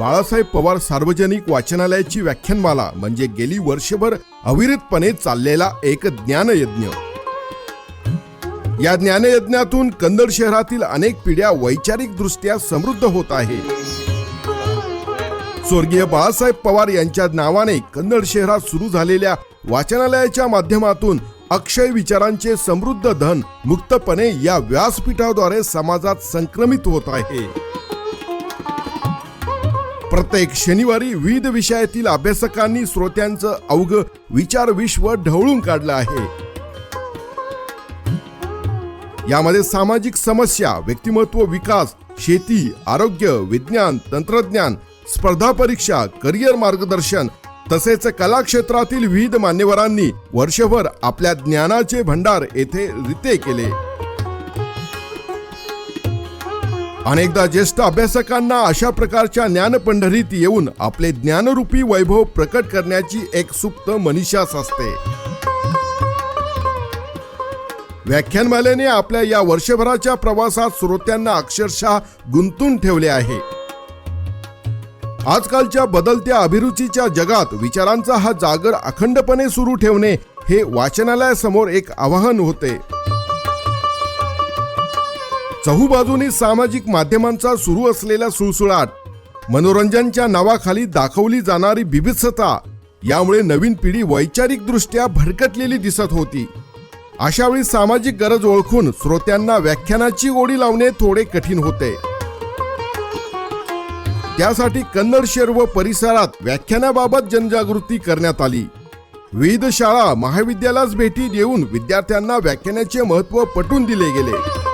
बाळासाहेब पवार सार्वजनिक वाचनालयाची व्याख्यानमाला म्हणजे गेली वर्षभर अविरतपणे चाललेला एक ज्ञानयज्ञ. या ज्ञानयज्ञातून कन्नड शहरातील अनेक पिढ्या वैचारिक दृष्ट्या समृद्ध होत आहे. स्वर्गीय बाळासाहेब पवार यांच्या नावाने कन्नड शहरात सुरू झालेल्या वाचनालयाच्या माध्यमातून अक्षय विचारांचे समृद्ध धन मुक्तपणे या व्यासपीठाद्वारे समाजात संक्रमित होत आहे. प्रत्येक शनिवारी विविध विषयातील अभ्यासकांनी श्रोत्यांचं अवघ विचार विश्व ढवळून काढलं आहे. यामध्ये सामाजिक समस्या व्यक्तिमत्व विकास शेती आरोग्य विज्ञान तंत्रज्ञान स्पर्धा परीक्षा करिअर मार्गदर्शन तसेच कला क्षेत्रातील विविध मान्यवरांनी वर्षभर आपल्या ज्ञानाचे भंडार येथे रिते केले. अनेकदा ज्येष्ठ अभ्यासकांना अशा प्रकारच्या ज्ञानपंढरीत येऊन आपले ज्ञानरूपी वैभव प्रकट करण्याची एक सुप्त मनीषाच असते. व्याख्यानमालेने आपल्या या वर्षभराच्या प्रवासात श्रोत्यांना अक्षरशः गुंतून ठेवले आहे. आजकालच्या बदलत्या अभिरुचीच्या जगात विचारांचा हा जागर अखंडपणे सुरू ठेवणे हे वाचनालयासमोर एक आवाहन होते. चहूबाजूनी सामाजिक माध्यमांचा सुरू असलेला सुळसुळाट मनोरंजनच्या नावाखाली दाखवली जाणारी बिभित्सता यामुळे नवीन पिढी वैचारिकदृष्ट्या भडकटलेली दिसत होती. अशावेळी सामाजिक गरज ओळखून श्रोत्यांना व्याख्यानाची ओढी लावणे थोडे कठीण होते. त्यासाठी कन्नड शहर व परिसरात व्याख्यानाबाबत जनजागृती करण्यात आली. विविध शाळा महाविद्यालयास भेटी देऊन विद्यार्थ्यांना व्याख्यानाचे महत्त्व पटवून दिले गेले.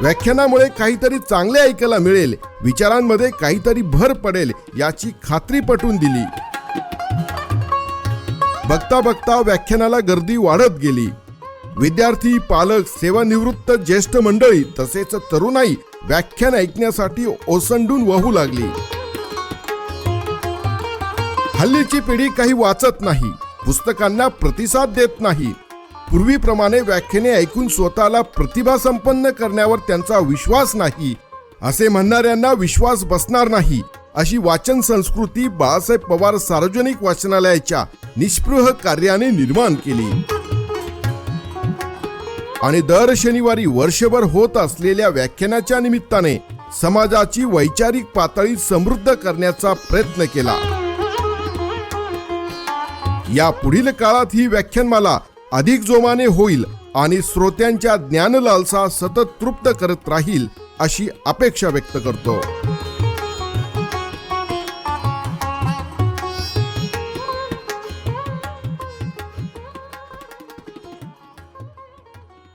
व्याख्यानामुळे काहीतरी चांगले ऐकायला मिळेल विचारांमध्ये काहीतरी भर पडेल याची खात्री पटवून दिली. बघता बघता व्याख्यानाला गर्दी वाढत गेली. विद्यार्थी पालक सेवानिवृत्त ज्येष्ठ मंडळी तसेच तरुणाई व्याख्यान ऐकण्यासाठी ओसंडून वाहू लागली. हल्लीची पिढी काही वाचत नाही पुस्तकांना प्रतिसाद देत नाही. पूर्वीप्रमाणे व्याख्याने ऐकून स्वतःला प्रतिभा संपन्न करण्यावर त्यांचा विश्वास नाही. असे म्हणणाऱ्यांना विश्वास बसणार नाही अशी वाचन संस्कृती बाळासाहेब पवार सार्वजनिक वाचनालयाच्या निष्पृह कार्याने निर्माण केली. आणि दर शनिवारी वर्षभर होत असलेल्या व्याख्यानाच्या निमित्ताने समाजाची वैचारिक पातळी समृद्ध करण्याचा प्रयत्न केला. या पुढील काळात ही व्याख्यानमाला अधिक जोमाने होईल आणि श्रोत्यांच्या ज्ञानलालसा सतत तृप्त करत राहील अशी अपेक्षा व्यक्त करतो.